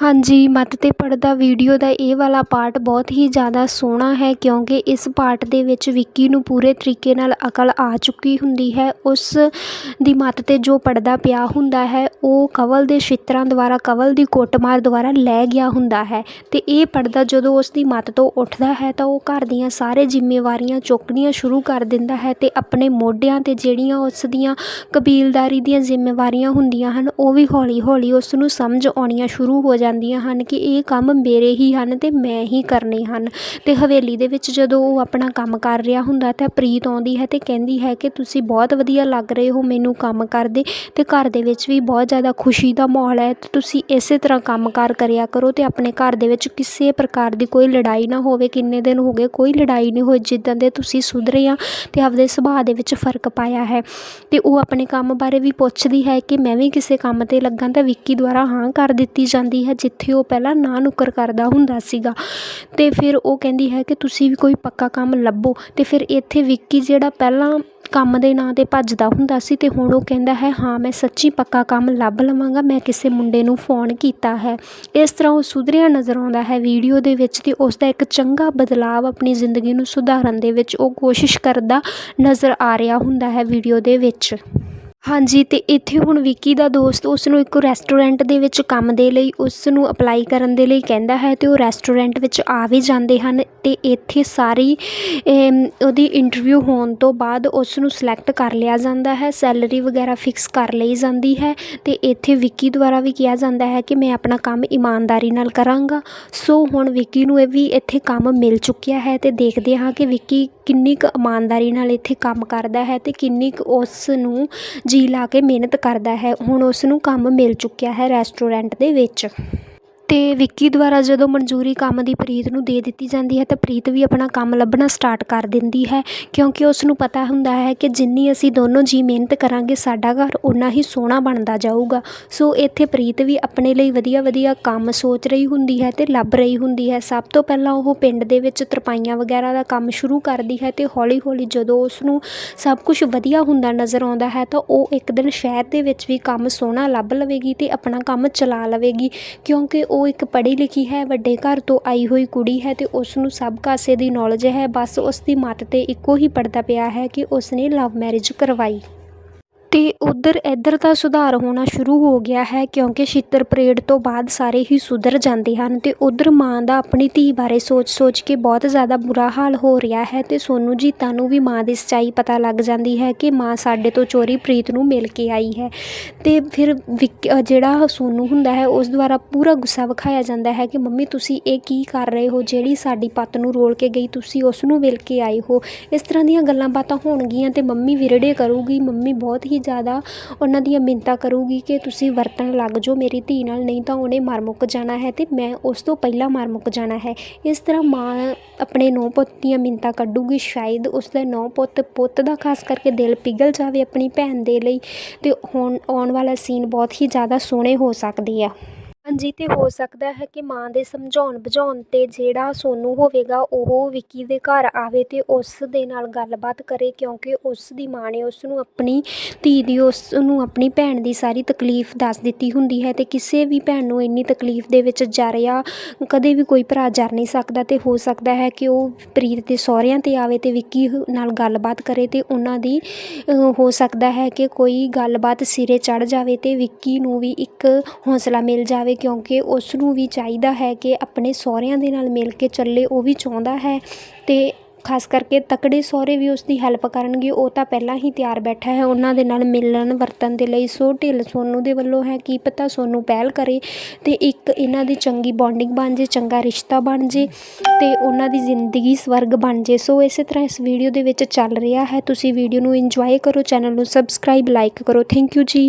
ਹਾਂਜੀ ਮੱਤ ਤੇ ਪੜਦਾ ਵੀਡੀਓ ਦਾ ਇਹ ਵਾਲਾ ਪਾਰਟ ਬਹੁਤ ਹੀ ਜ਼ਿਆਦਾ ਸੋਹਣਾ ਹੈ ਕਿਉਂਕਿ ਇਸ ਪਾਰਟ ਦੇ ਵਿੱਚ ਵਿੱਕੀ ਨੂੰ ਪੂਰੇ ਤਰੀਕੇ ਨਾਲ ਅਕਲ ਆ ਚੁੱਕੀ ਹੁੰਦੀ ਹੈ। ਉਸ ਦੀ ਮੱਤ ਤੇ ਜੋ ਪੜਦਾ ਪਿਆ ਹੁੰਦਾ ਹੈ, ਉਹ ਕਵਲ ਦੇ ਛਿੱਤਰਾਂ ਦੁਆਰਾ, ਕਵਲ ਦੀ ਕੁੱਟਮਾਰ ਦੁਆਰਾ ਲੈ ਗਿਆ ਹੁੰਦਾ ਹੈ ਅਤੇ ਇਹ ਪੜਦਾ ਜਦੋਂ ਉਸ ਦੀ ਮੱਤ ਤੋਂ ਉੱਠਦਾ ਹੈ ਤਾਂ ਉਹ ਘਰ ਦੀਆਂ ਸਾਰੇ ਜ਼ਿੰਮੇਵਾਰੀਆਂ ਚੁੱਕਣੀਆਂ ਸ਼ੁਰੂ ਕਰ ਦਿੰਦਾ ਹੈ ਅਤੇ ਆਪਣੇ ਮੋਢਿਆਂ ਤੇ ਜਿਹੜੀਆਂ ਉਸ ਦੀਆਂ ਕਬੀਲਦਾਰੀ ਦੀਆਂ ਜ਼ਿੰਮੇਵਾਰੀਆਂ ਹੁੰਦੀਆਂ ਹਨ, ਉਹ ਵੀ ਹੌਲੀ ਹੌਲੀ ਉਸ ਨੂੰ ਸਮਝ ਆਉਣੀਆਂ ਸ਼ੁਰੂ ਹੋ ਜਾਂਦੀਆਂ ਹਨ ਕਿ ਇਹ ਕੰਮ ਮੇਰੇ ਹੀ ਹਨ ਅਤੇ ਮੈਂ ਹੀ ਕਰਨੇ ਹਨ। ਅਤੇ ਹਵੇਲੀ ਦੇ ਵਿੱਚ ਜਦੋਂ ਉਹ ਆਪਣਾ ਕੰਮ ਕਰ ਰਿਹਾ ਹੁੰਦਾ ਤਾਂ ਪ੍ਰੀਤ ਆਉਂਦੀ ਹੈ ਤੇ ਕਹਿੰਦੀ ਹੈ ਕਿ ਤੁਸੀਂ ਬਹੁਤ ਵਧੀਆ ਲੱਗ ਰਹੇ ਹੋ ਮੈਨੂੰ ਕੰਮ ਕਰਦੇ ਅਤੇ ਘਰ ਦੇ ਵਿੱਚ ਵੀ ਬਹੁਤ ਜ਼ਿਆਦਾ ਖੁਸ਼ੀ ਦਾ ਮਾਹੌਲ ਹੈ ਤੇ ਤੁਸੀਂ ਇਸੇ ਤਰ੍ਹਾਂ ਕੰਮਕਾਰ ਕਰਿਆ ਕਰੋ ਅਤੇ ਆਪਣੇ ਘਰ ਦੇ ਵਿੱਚ ਕਿਸੇ ਪ੍ਰਕਾਰ ਦੀ ਕੋਈ ਲੜਾਈ ਨਾ ਹੋਵੇ, ਕਿੰਨੇ ਦਿਨ ਹੋ ਗਏ ਕੋਈ ਲੜਾਈ ਨਹੀਂ ਹੋਈ ਜਿੱਦਾਂ ਦੇ ਤੁਸੀਂ ਸੁਧਰੇ ਆ ਅਤੇ ਆਪਦੇ ਸੁਭਾਅ ਦੇ ਵਿੱਚ ਫ਼ਰਕ ਪਾਇਆ ਹੈ। ਅਤੇ ਉਹ ਆਪਣੇ ਕੰਮ ਬਾਰੇ ਵੀ ਪੁੱਛਦੀ ਹੈ ਕਿ ਮੈਂ ਵੀ ਕਿਸੇ ਕੰਮ ਤੇ ਲੱਗਾਂ ਤਾਂ ਵਿੱਕੀ ਦੁਆਰਾ ਹਾਂ ਕਰ ਦਿੱਤੀ ਜਾਂਦੀ ਹੈ। ਜਿੱਥੇ ਉਹ ਪਹਿਲਾਂ ਨਾ ਨੁੱਕਰ ਕਰਦਾ ਹੁੰਦਾ ਸੀਗਾ। ਅਤੇ ਫਿਰ ਉਹ ਕਹਿੰਦੀ ਹੈ ਕਿ ਤੁਸੀਂ ਵੀ ਕੋਈ ਪੱਕਾ ਕੰਮ ਲੱਭੋ। ਅਤੇ ਫਿਰ ਇੱਥੇ ਵਿੱਕੀ ਜਿਹੜਾ ਪਹਿਲਾਂ ਕੰਮ ਦੇ ਨਾਂ 'ਤੇ ਭੱਜਦਾ ਹੁੰਦਾ ਸੀ ਅਤੇ ਹੁਣ ਉਹ ਕਹਿੰਦਾ ਹੈ, ਹਾਂ, ਮੈਂ ਸੱਚੀ ਪੱਕਾ ਕੰਮ ਲੱਭ ਲਵਾਂਗਾ। ਮੈਂ ਕਿਸੇ ਮੁੰਡੇ ਨੂੰ ਫੋਨ ਕੀਤਾ ਹੈ। ਇਸ ਤਰ੍ਹਾਂ ਉਹ ਸੁਧਰਿਆ ਨਜ਼ਰ ਆਉਂਦਾ ਹੈ ਵੀਡੀਓ ਦੇ ਵਿੱਚ ਅਤੇ ਉਸ ਦਾ ਇੱਕ ਚੰਗਾ ਬਦਲਾਵ ਆਪਣੀ ਜ਼ਿੰਦਗੀ ਨੂੰ ਸੁਧਾਰਨ ਦੇ ਵਿੱਚ ਉਹ ਕੋਸ਼ਿਸ਼ ਕਰਦਾ ਨਜ਼ਰ ਆ ਰਿਹਾ ਹੁੰਦਾ ਹੈ ਵੀਡੀਓ ਦੇ ਵਿੱਚ। ਹਾਂਜੀ ਅਤੇ ਇੱਥੇ ਹੁਣ ਵਿੱਕੀ ਦਾ ਦੋਸਤ ਉਸ ਨੂੰ ਇੱਕ ਰੈਸਟੋਰੈਂਟ ਦੇ ਵਿੱਚ ਕੰਮ ਦੇ ਲਈ ਉਸ ਨੂੰ ਅਪਲਾਈ ਕਰਨ ਦੇ ਲਈ ਕਹਿੰਦਾ ਹੈ ਅਤੇ ਉਹ ਰੈਸਟੋਰੈਂਟ ਵਿੱਚ ਆ ਵੀ ਜਾਂਦੇ ਹਨ ਅਤੇ ਇੱਥੇ ਸਾਰੀ ਉਹਦੀ ਇੰਟਰਵਿਊ ਹੋਣ ਤੋਂ ਬਾਅਦ ਉਸ ਨੂੰ ਸਲੈਕਟ ਕਰ ਲਿਆ ਜਾਂਦਾ ਹੈ ਸੈਲਰੀ ਵਗੈਰਾ ਫਿਕਸ ਕਰ ਲਈ ਜਾਂਦੀ ਹੈ ਅਤੇ ਇੱਥੇ ਵਿੱਕੀ ਦੁਆਰਾ ਵੀ ਕਿਹਾ ਜਾਂਦਾ ਹੈ ਕਿ ਮੈਂ ਆਪਣਾ ਕੰਮ ਇਮਾਨਦਾਰੀ ਨਾਲ ਕਰਾਂਗਾ। ਸੋ ਹੁਣ ਵਿੱਕੀ ਨੂੰ ਇਹ ਵੀ ਇੱਥੇ ਕੰਮ ਮਿਲ ਚੁੱਕਿਆ ਹੈ ਅਤੇ ਦੇਖਦੇ ਹਾਂ ਕਿ ਵਿੱਕੀ ਕਿੰਨੀ ਕੁ ਇਮਾਨਦਾਰੀ ਨਾਲ ਇੱਥੇ ਕੰਮ ਕਰਦਾ ਹੈ ਅਤੇ ਕਿੰਨੀ ਕੁ ਉਸ ਨੂੰ ਜੀ ਲਾ ਕੇ ਮਿਹਨਤ ਕਰਦਾ ਹੈ। ਹੁਣ ਉਸ ਨੂੰ ਕੰਮ ਮਿਲ ਚੁੱਕਿਆ ਹੈ ਰੈਸਟੋਰੈਂਟ ਦੇ ਵਿੱਚ। ਅਤੇ ਵਿੱਕੀ ਦੁਆਰਾ ਜਦੋਂ ਮਨਜ਼ੂਰੀ ਕੰਮ ਦੀ ਪ੍ਰੀਤ ਨੂੰ ਦੇ ਦਿੱਤੀ ਜਾਂਦੀ ਹੈ ਤਾਂ ਪ੍ਰੀਤ ਵੀ ਆਪਣਾ ਕੰਮ ਲੱਭਣਾ ਸਟਾਰਟ ਕਰ ਦਿੰਦੀ ਹੈ, ਕਿਉਂਕਿ ਉਸ ਨੂੰ ਪਤਾ ਹੁੰਦਾ ਹੈ ਕਿ ਜਿੰਨੀ ਅਸੀਂ ਦੋਨੋਂ ਜੀਅ ਮਿਹਨਤ ਕਰਾਂਗੇ, ਸਾਡਾ ਘਰ ਉਨਾ ਹੀ ਸੋਹਣਾ ਬਣਦਾ ਜਾਊਗਾ। ਸੋ ਇੱਥੇ ਪ੍ਰੀਤ ਵੀ ਆਪਣੇ ਲਈ ਵਧੀਆ ਵਧੀਆ ਕੰਮ ਸੋਚ ਰਹੀ ਹੁੰਦੀ ਹੈ ਅਤੇ ਲੱਭ ਰਹੀ ਹੁੰਦੀ ਹੈ। ਸਭ ਤੋਂ ਪਹਿਲਾਂ ਉਹ ਪਿੰਡ ਦੇ ਵਿੱਚ ਤਰਪਾਈਆਂ ਵਗੈਰਾ ਦਾ ਕੰਮ ਸ਼ੁਰੂ ਕਰਦੀ ਹੈ ਅਤੇ ਹੌਲੀ ਹੌਲੀ ਜਦੋਂ ਉਸ ਨੂੰ ਸਭ ਕੁਝ ਵਧੀਆ ਹੁੰਦਾ ਨਜ਼ਰ ਆਉਂਦਾ ਹੈ ਤਾਂ ਉਹ ਇੱਕ ਦਿਨ ਸ਼ਹਿਰ ਦੇ ਵਿੱਚ ਵੀ ਕੰਮ ਸੋਹਣਾ ਲੱਭ ਲਵੇਗੀ ਅਤੇ ਆਪਣਾ ਕੰਮ ਚਲਾ ਲਵੇਗੀ, ਕਿਉਂਕਿ ਉਹ ਉਹ ਇੱਕ ਪੜ੍ਹੀ ਲਿਖੀ ਹੈ, ਵੱਡੇ ਘਰ ਤੋਂ ਆਈ ਹੋਈ ਕੁੜੀ ਹੈ ਅਤੇ ਉਸ ਨੂੰ ਸਭ ਕਾਸੇ ਦੀ ਨੌਲੇਜ ਹੈ, ਬਸ ਉਸ ਦੀ ਮੱਤ ਤੇ ਇੱਕੋ ਹੀ ਪੜਦਾ ਪਿਆ ਹੈ ਕਿ ਉਸ ਨੇ ਲਵ ਮੈਰਿਜ ਕਰਵਾਈ। ਅਤੇ ਉੱਧਰ ਇੱਧਰ ਦਾ ਸੁਧਾਰ ਹੋਣਾ ਸ਼ੁਰੂ ਹੋ ਗਿਆ ਹੈ ਕਿਉਂਕਿ ਛਿੱਤਰ ਪਰੇਡ ਤੋਂ ਬਾਅਦ ਸਾਰੇ ਹੀ ਸੁਧਰ ਜਾਂਦੇ ਹਨ ਅਤੇ ਉੱਧਰ ਮਾਂ ਦਾ ਆਪਣੀ ਧੀ ਬਾਰੇ ਸੋਚ-ਸੋਚ ਕੇ ਬਹੁਤ ਜ਼ਿਆਦਾ ਬੁਰਾ ਹਾਲ ਹੋ ਰਿਹਾ ਹੈ ਅਤੇ ਸੋਨੂੰ ਜੀਤਾ ਨੂੰ ਵੀ ਮਾਂ ਦੀ ਸੱਚਾਈ ਪਤਾ ਲੱਗ ਜਾਂਦੀ ਹੈ ਕਿ ਮਾਂ ਸਾਡੇ ਤੋਂ ਚੋਰੀ ਪ੍ਰੀਤ ਨੂੰ ਮਿਲ ਕੇ ਆਈ ਹੈ ਅਤੇ ਫਿਰ ਵਿੱਕ- ਜਿਹੜਾ ਸੋਨੂੰ ਹੁੰਦਾ ਹੈ ਉਸ ਦੁਆਰਾ ਪੂਰਾ ਗੁੱਸਾ ਵਿਖਾਇਆ ਜਾਂਦਾ ਹੈ ਕਿ ਮੰਮੀ ਤੁਸੀਂ ਇਹ ਕੀ ਕਰ ਰਹੇ ਹੋ? ਜਿਹੜੀ ਸਾਡੀ ਪੱਤ ਨੂੰ ਰੋਲ ਕੇ ਗਈ ਤੁਸੀਂ ਉਸ ਨੂੰ ਮਿਲ ਕੇ ਆਏ ਹੋ। ਇਸ ਤਰ੍ਹਾਂ ਦੀਆਂ ਗੱਲਾਂ ਬਾਤਾਂ ਹੋਣਗੀਆਂ ਅਤੇ ਮੰਮੀ ਵਿਰੜੇ ਕਰੂਗੀ। ਮੰਮੀ ਬਹੁਤ ਹੀ ਜ਼ਿਆਦਾ ਉਹਨਾਂ ਦੀਆਂ ਮਿੰਨਤਾਂ ਕਰੂਗੀ ਕਿ ਤੁਸੀਂ ਵਰਤਣ ਲੱਗ ਜਾਓ ਮੇਰੀ ਧੀ ਨਾਲ, ਨਹੀਂ ਤਾਂ ਉਹਨੇ ਮਰ ਮੁੱਕ ਜਾਣਾ ਹੈ ਅਤੇ ਮੈਂ ਉਸ ਤੋਂ ਪਹਿਲਾਂ ਮਰ ਮੁੱਕ ਜਾਣਾ ਹੈ। ਇਸ ਤਰ੍ਹਾਂ ਮਾਂ ਆਪਣੇ ਨੌ ਪੁੱਤ ਦੀਆਂ ਮਿੰਨਤਾਂ ਕੱਢੂਗੀ, ਸ਼ਾਇਦ ਉਸ ਦਾ ਨੌ ਪੁੱਤ ਪੁੱਤ ਦਾ ਖਾਸ ਕਰਕੇ ਦਿਲ ਪਿਘਲ ਜਾਵੇ ਆਪਣੀ ਭੈਣ ਦੇ ਲਈ ਅਤੇ ਹੁਣ ਆਉਣ ਵਾਲਾ ਸੀਨ ਬਹੁਤ ਹੀ ਜ਼ਿਆਦਾ ਸੋਹਣੇ ਹੋ ਸਕਦੇ ਆ। ਹਾਂਜੀ ਅਤੇ ਹੋ ਸਕਦਾ ਹੈ ਕਿ ਮਾਂ ਦੇ ਸਮਝਾਉਣ ਬੁਝਾਉਣ ਤੇ ਜਿਹੜਾ ਸੋਨੂੰ ਹੋਵੇਗਾ, ਉਹ ਵਿੱਕੀ ਦੇ ਘਰ ਆਵੇ ਅਤੇ ਉਸ ਦੇ ਨਾਲ ਗੱਲਬਾਤ ਕਰੇ, ਕਿਉਂਕਿ ਉਸ ਦੀ ਮਾਂ ਨੇ ਉਸ ਨੂੰ ਆਪਣੀ ਧੀ ਦੀ ਉਸ ਨੂੰ ਆਪਣੀ ਭੈਣ ਦੀ ਸਾਰੀ ਤਕਲੀਫ ਦੱਸ ਦਿੱਤੀ ਹੁੰਦੀ ਹੈ ਅਤੇ ਕਿਸੇ ਵੀ ਭੈਣ ਨੂੰ ਇੰਨੀ ਤਕਲੀਫ ਦੇ ਵਿੱਚ ਜਰਿਆ ਕਦੇ ਵੀ ਕੋਈ ਭਰਾ ਜਰ ਨਹੀਂ ਸਕਦਾ ਅਤੇ ਹੋ ਸਕਦਾ ਹੈ ਕਿ ਉਹ ਪ੍ਰੀਤ ਦੇ ਸਹੁਰਿਆਂ ਤੇ ਆਵੇ ਅਤੇ ਵਿੱਕੀ ਨਾਲ ਗੱਲਬਾਤ ਕਰੇ ਅਤੇ ਉਹਨਾਂ ਦੀ ਹੋ ਸਕਦਾ ਹੈ ਕਿ ਕੋਈ ਗੱਲਬਾਤ ਸਿਰੇ ਚੜ੍ਹ ਜਾਵੇ ਅਤੇ ਵਿੱਕੀ ਨੂੰ ਵੀ ਇੱਕ ਹੌਸਲਾ ਮਿਲ ਜਾਵੇ। ਕਿਉਂਕਿ ਉਸ ਨੂੰ ਵੀ ਚਾਹੀਦਾ ਹੈ ਕਿ ਆਪਣੇ ਸਹੁਰਿਆਂ ਦੇ ਨਾਲ ਮਿਲ ਕੇ ਚੱਲੇ, ਉਹ ਵੀ ਚਾਹੁੰਦਾ ਹੈ ਅਤੇ ਖਾਸ ਕਰਕੇ ਤਕੜੇ ਸਹੁਰੇ ਵੀ ਉਸ ਦੀ ਹੈਲਪ ਕਰਨਗੇ, ਉਹ ਤਾਂ ਪਹਿਲਾਂ ਹੀ ਤਿਆਰ ਬੈਠਾ ਹੈ, ਉਹਨਾਂ ਦੇ ਨਾਲ ਮਿਲਣ ਵਰਤਨ ਦੇ ਲਈ, ਸੋ ਢਿੱਲ ਸੋਨੂੰ ਦੇ ਵੱਲੋਂ ਹੈ, ਕੀ ਪਤਾ ਸੋਨੂੰ ਪਹਿਲ ਕਰੇ ਤੇ ਇੱਕ ਇਹਨਾਂ ਦੀ ਚੰਗੀ ਬੌਂਡਿੰਗ ਬਣ ਜੇ, ਚੰਗਾ ਰਿਸ਼ਤਾ ਬਣ ਜੇ ਤੇ ਉਹਨਾਂ ਦੀ ਜ਼ਿੰਦਗੀ ਸਵਰਗ ਬਣ ਜੇ। ਸੋ ਇਸੇ ਤਰ੍ਹਾਂ ਇਸ ਵੀਡੀਓ ਦੇ ਵਿੱਚ ਚੱਲ ਰਿਹਾ ਹੈ, ਤੁਸੀਂ ਵੀਡੀਓ ਨੂੰ ਇੰਜੋਏ ਕਰੋ ਚੈਨਲ ਨੂੰ ਸਬਸਕ੍ਰਾਈਬ ਲਾਈਕ ਕਰੋ ਥੈਂਕ ਯੂ ਜੀ।